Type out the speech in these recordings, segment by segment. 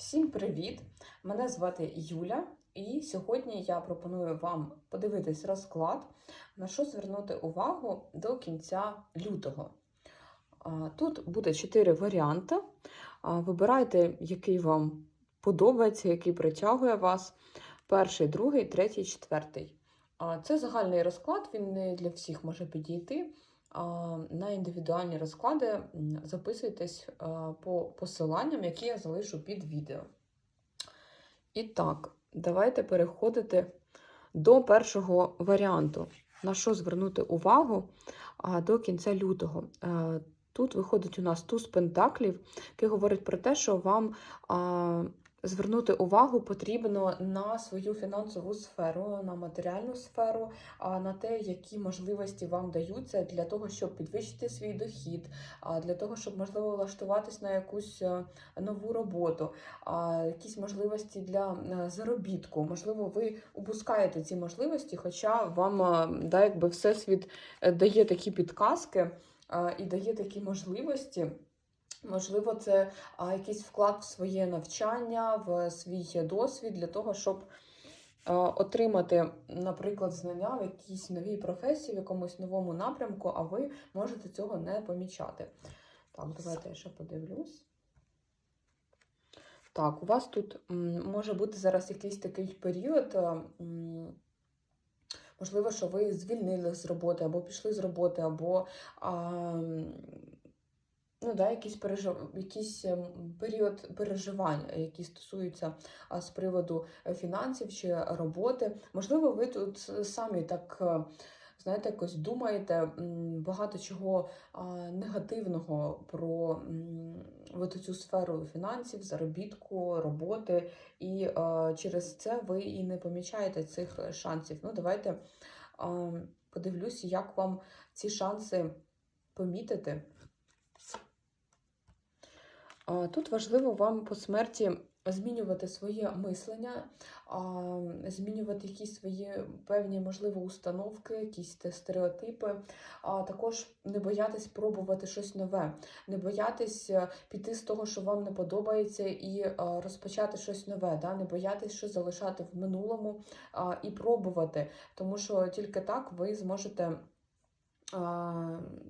Всім привіт! Мене звати Юля, і сьогодні я пропоную вам подивитись розклад, на що звернути увагу до кінця лютого. Тут буде чотири варіанти. Вибирайте, який вам подобається, який притягує вас. Перший, другий, третій, четвертий. Це загальний розклад, він не для всіх може підійти. На індивідуальні розклади записуйтесь по посиланням, які я залишу під відео. І так, давайте переходити до першого варіанту. На що звернути увагу до кінця лютого. Тут виходить у нас туз пентаклів, який говорить про те, що вам звернути увагу потрібно на свою фінансову сферу, на матеріальну сферу, а на те, які можливості вам даються для того, щоб підвищити свій дохід, а для того, щоб можливо влаштуватись на якусь е, нову роботу, якісь можливості для е, заробітку. Можливо, ви упускаєте ці можливості, хоча вам е, да, якби всесвіт дає такі підказки і дає такі можливості. Можливо, це якийсь вклад в своє навчання, в свій досвід для того, щоб отримати, наприклад, знання в якійсь новій професії, в якомусь новому напрямку, а ви можете цього не помічати. Так, давайте я ще подивлюсь. Так, у вас тут може бути зараз якийсь такий період. Можливо, що ви звільнили з роботи, або пішли з роботи, або а, ну, да, якийсь, пережив... якийсь ем, період переживань, які стосуються з приводу е, фінансів чи роботи. Можливо, ви тут самі так. е, Знаєте, якось думаєте багато чого негативного про от цю сферу фінансів, заробітку, роботи, і через це ви і не помічаєте цих шансів. Ну, давайте а, подивлюся, як вам ці шанси помітити. Тут важливо вам по смерті змінювати своє мислення, змінювати якісь свої певні, можливо, установки, якісь стереотипи, а також не боятись пробувати щось нове, не боятись е, піти з того, що вам не подобається, і е, розпочати щось нове, да? не боятись щось залишати в минулому і пробувати, тому що тільки так ви зможете.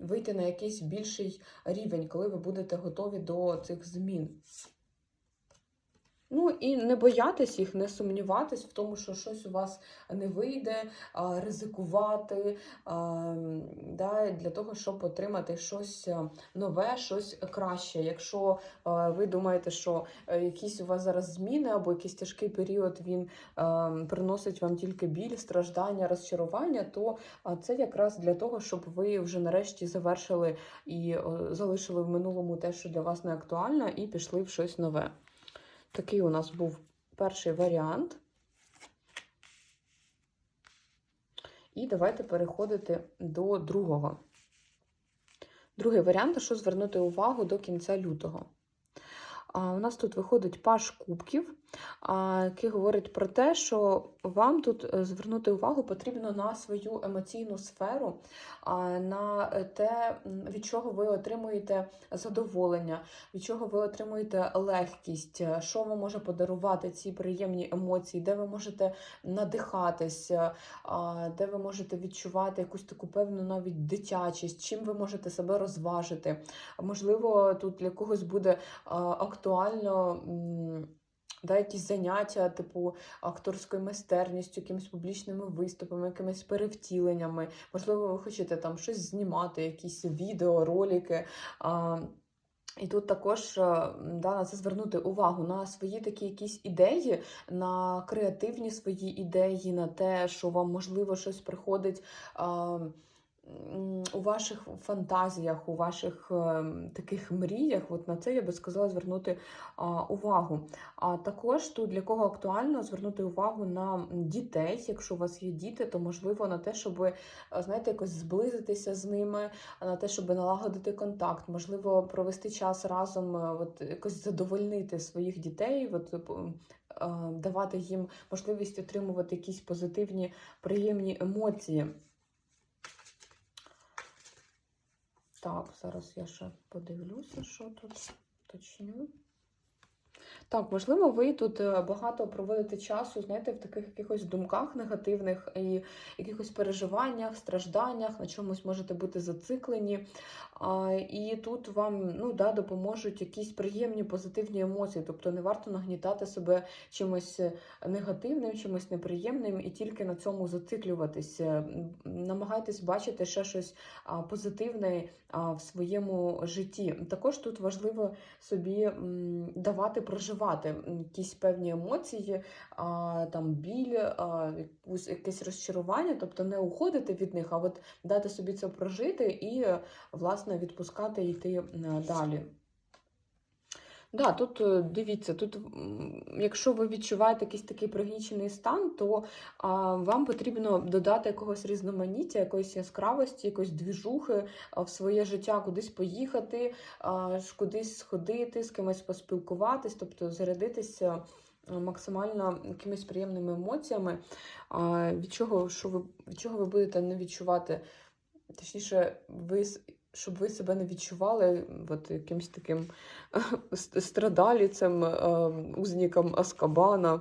Вийти на якийсь більший рівень, коли ви будете готові до цих змін. Ну і не боятись їх, не сумніватись в тому, що щось у вас не вийде, ризикувати да, для того, щоб отримати щось е, нове, щось краще. Якщо а, ви думаєте, що е, якісь у вас зараз зміни або якийсь тяжкий період він приносить вам тільки біль, страждання, розчарування, то це якраз для того, щоб ви вже нарешті завершили і залишили в минулому те, що для вас не актуально, і пішли в щось нове. Такий у нас був перший варіант. І давайте переходити до другого. Другий варіант, що звернути увагу до кінця лютого. У нас тут виходить паш кубків, який говорить про те, що вам тут е, звернути увагу потрібно на свою емоційну сферу, на те, від чого ви отримуєте задоволення, від чого ви отримуєте легкість, е, що вам може подарувати ці приємні емоції, де ви можете надихатись, е, де ви можете відчувати якусь таку певну навіть дитячість, чим ви можете себе розважити. Можливо, тут для когось буде а, актуально. Да, якісь заняття, типу акторською майстерністю, якимись публічними виступами, якимись перевтіленнями. Можливо, ви хочете там щось знімати, якісь відео, ролики. А, і тут також е, да, на це звернути увагу на свої такі якісь ідеї, на креативні свої ідеї, на те, що вам можливо щось приходить. А, у ваших фантазіях, у ваших е, таких мріях, от на це я би сказала звернути увагу. А також тут для кого актуально звернути увагу на дітей. Якщо у вас є діти, то можливо на те, щоб е, знаєте, якось зблизитися з ними, на те, щоб налагодити контакт, можливо, провести час разом, е, от якось задовольнити своїх дітей, от, е, давати їм можливість отримувати якісь позитивні, приємні емоції. Так, зараз я ще подивлюся, що тут точню. Так, можливо, ви тут е, багато проводите часу, знаєте, в таких якихось думках негативних і якихось переживаннях, стражданнях, на чомусь можете бути зациклені. І тут вам ну, да, допоможуть якісь приємні позитивні емоції. Тобто не варто нагнітати себе чимось негативним, чимось неприємним і тільки на цьому зациклюватися. Намагайтесь бачити ще щось позитивне в своєму житті. Також тут важливо собі давати проживати м, якісь певні емоції, а, там біль, а, якусь, якесь розчарування, тобто не уходити від них, а от дати собі це прожити і, власне, відпускати і йти далі. Да, тут е, дивіться, тут, якщо ви відчуваєте якийсь такий пригнічений стан, то а, вам потрібно додати якогось різноманіття, якоїсь яскравості, якоїсь двіжухи в своє життя, кудись поїхати, а, кудись сходити, з кимось поспілкуватись, тобто зарядитися е, максимально якимись приємними емоціями, від чого, що ви, від чого ви будете не відчувати, точніше, ви, щоб ви себе не відчували от, якимось таким страдаліцем, е, узником Аскабана,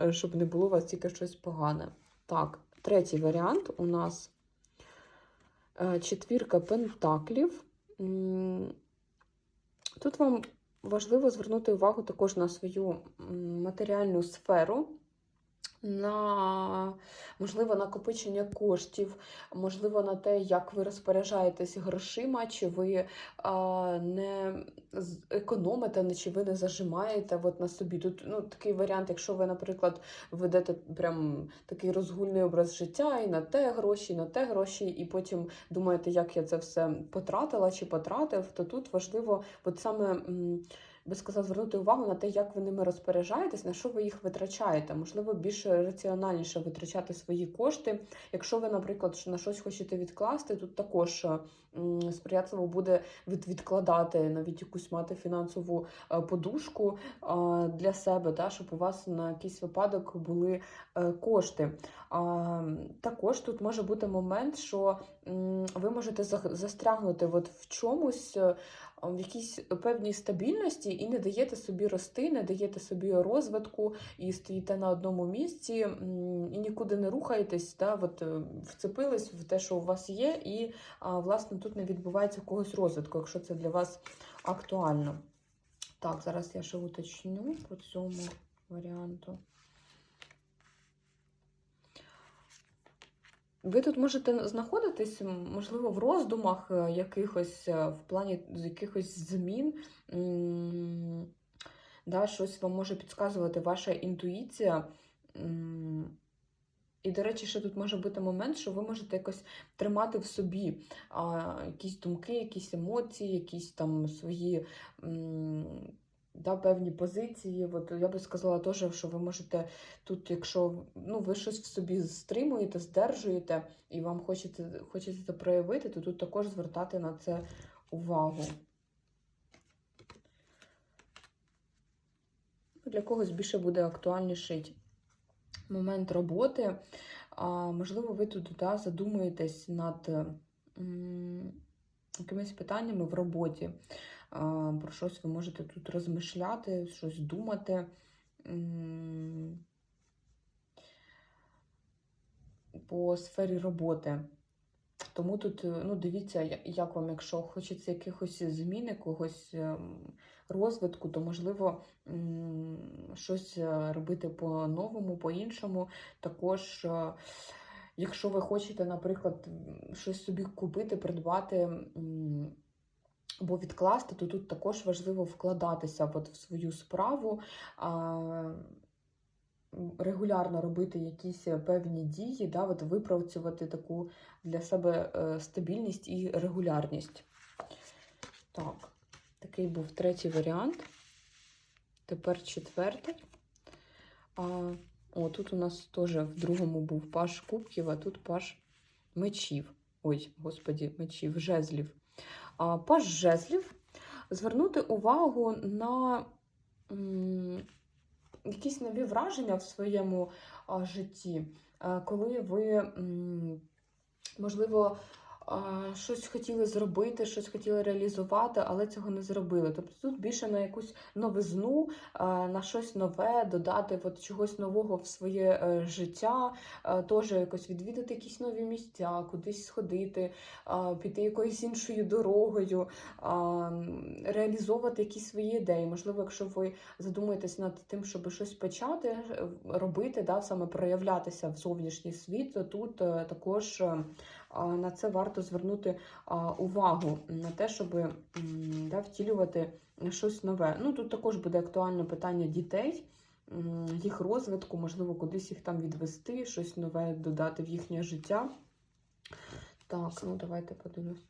е, щоб не було у вас тільки щось погане. Так, третій варіант у нас е, четвірка пентаклів. Тут вам важливо звернути увагу також на свою матеріальну сферу. На можливо накопичення коштів, можливо, на те, як ви розпоряджаєтесь грошима, чи ви а, не економите, чи ви не зажимаєте от на собі. Тут ну, такий варіант, якщо ви, наприклад, ведете прям такий розгульний образ життя, і на те гроші, і на те гроші, і потім думаєте, як я це все потратила чи потратив, то тут важливо, от саме. Би сказав, звернути увагу на те, як ви ними розпоряджаєтесь, на що ви їх витрачаєте. Можливо, більш раціональніше витрачати свої кошти. Якщо ви, наприклад, на щось хочете відкласти, тут також е, сприятливо буде відкладати, навіть якусь мати фінансову е, подушку е, для себе, та, щоб у вас на якийсь випадок були кошти. Також тут може бути момент, що ви можете застрягнути от в чомусь. Е, в якійсь певній стабільності і не даєте собі рости, не даєте собі розвитку, і стоїте на одному місці і нікуди не рухаєтесь, да, от, е, вцепились в те, що у вас є, і власне тут не відбувається якогось розвитку, якщо це для вас актуально. Так, зараз я ще уточню по цьому варіанту. Ви тут можете знаходитись, можливо, в роздумах е, якихось е, в плані якихось змін. Да, щось вам може підказувати ваша інтуїція. І, до речі, ще тут може бути момент, що ви можете якось тримати в собі а, якісь думки, якісь емоції, якісь там свої м, да, певні позиції. От я би сказала теж, що ви можете тут, якщо ну, ви щось в собі стримуєте, здержуєте, і вам хочеться, хочеться це проявити, то тут також звертати на це увагу. Для когось більше буде актуальніший момент роботи. А, можливо, ви тут да, задумуєтесь над м, якимись питаннями в роботі. А, про щось ви можете тут розмишляти, щось думати. По сфері роботи. Тому тут е, ну, дивіться, як вам, якщо хочеться якихось змін, якогось ем, розвитку, то можливо щось е, робити по-новому, по-іншому. Також, е, якщо ви хочете, наприклад, щось собі купити, придбати. М, Або відкласти, то тут також важливо вкладатися от в свою справу, а, регулярно робити якісь певні дії, да, от випрацювати таку для себе е, стабільність і регулярність. Так, такий був третій варіант. Тепер четвертий. А, о, тут у нас теж в другому був паш кубків, а тут паш мечів. Ой, господі, мечів, жезлів. А, паш жезлів. Звернути увагу на якісь нові враження в своєму житті, коли ви, можливо, щось хотіли зробити, щось хотіли реалізувати, але цього не зробили. Тобто тут більше на якусь новизну, на щось нове, додати от чогось нового в своє е, життя, теж якось відвідати якісь нові місця, кудись сходити, піти якоюсь іншою дорогою, реалізовувати якісь свої ідеї. Можливо, якщо ви задумуєтесь над тим, щоб щось почати е, робити, да, саме проявлятися в зовнішній світ, то тут е, також е, на це варто звернути увагу на те, щоб да, втілювати щось нове. Ну тут також буде актуальне питання дітей. Їх розвитку, можливо, кудись їх там відвести, щось нове додати в їхнє життя. Так, ну давайте подивимось.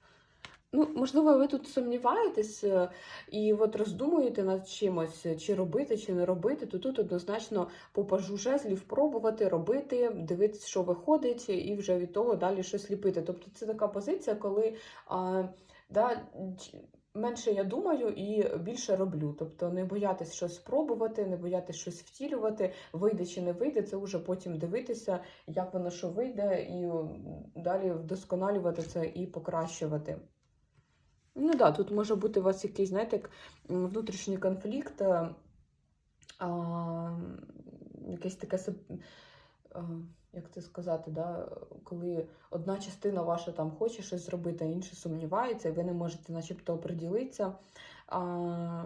Ну, можливо, ви тут сумніваєтесь е, і от роздумуєте над чимось, е, чи робити, чи не робити, то тут однозначно по пажу жезлів пробувати, робити, дивитися, що виходить, і вже від того далі щось ліпити. Тобто це така позиція, коли а, да, менше я думаю і більше роблю. Тобто не боятись щось спробувати, не боятись щось втілювати, вийде чи не вийде, це вже потім дивитися, як воно що вийде, і далі вдосконалювати це і покращувати. Ну да, тут може бути у вас якийсь, знаєте, як внутрішній конфлікт, е, а, якесь таке, а, як це сказати, да, коли одна частина ваша там хоче щось зробити, а інша сумнівається, і ви не можете начебто оприділитися, а,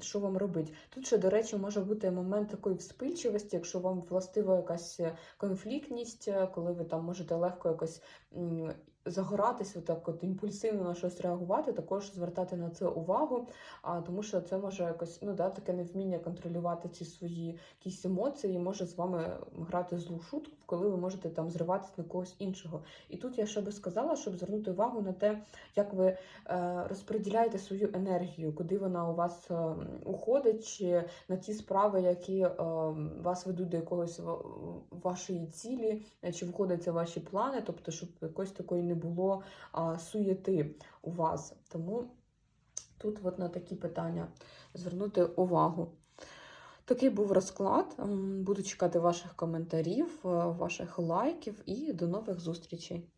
що вам робити. Тут ще, до речі, може бути момент такої вспильчивості, якщо вам властива якась конфліктність, коли ви там можете легко якось м, загоратись, отак от імпульсивно на щось реагувати, також звертати на це увагу, а, тому що це може якось ну, да, таке невміння контролювати ці свої якісь емоції, може з вами грати злу шутку, коли ви можете там зриватися на когось іншого. І тут я ще би сказала, щоб звернути увагу на те, як ви е, розподіляєте свою енергію, куди вона у вас е, уходить, чи на ті справи, які е, вас ведуть до якогось вашої цілі, чи входяться ваші плани, тобто, щоб якось такої не було а, суєти у вас. Тому тут от на такі питання звернути увагу. Такий був розклад. Буду чекати ваших коментарів, е, ваших лайків і до нових зустрічей.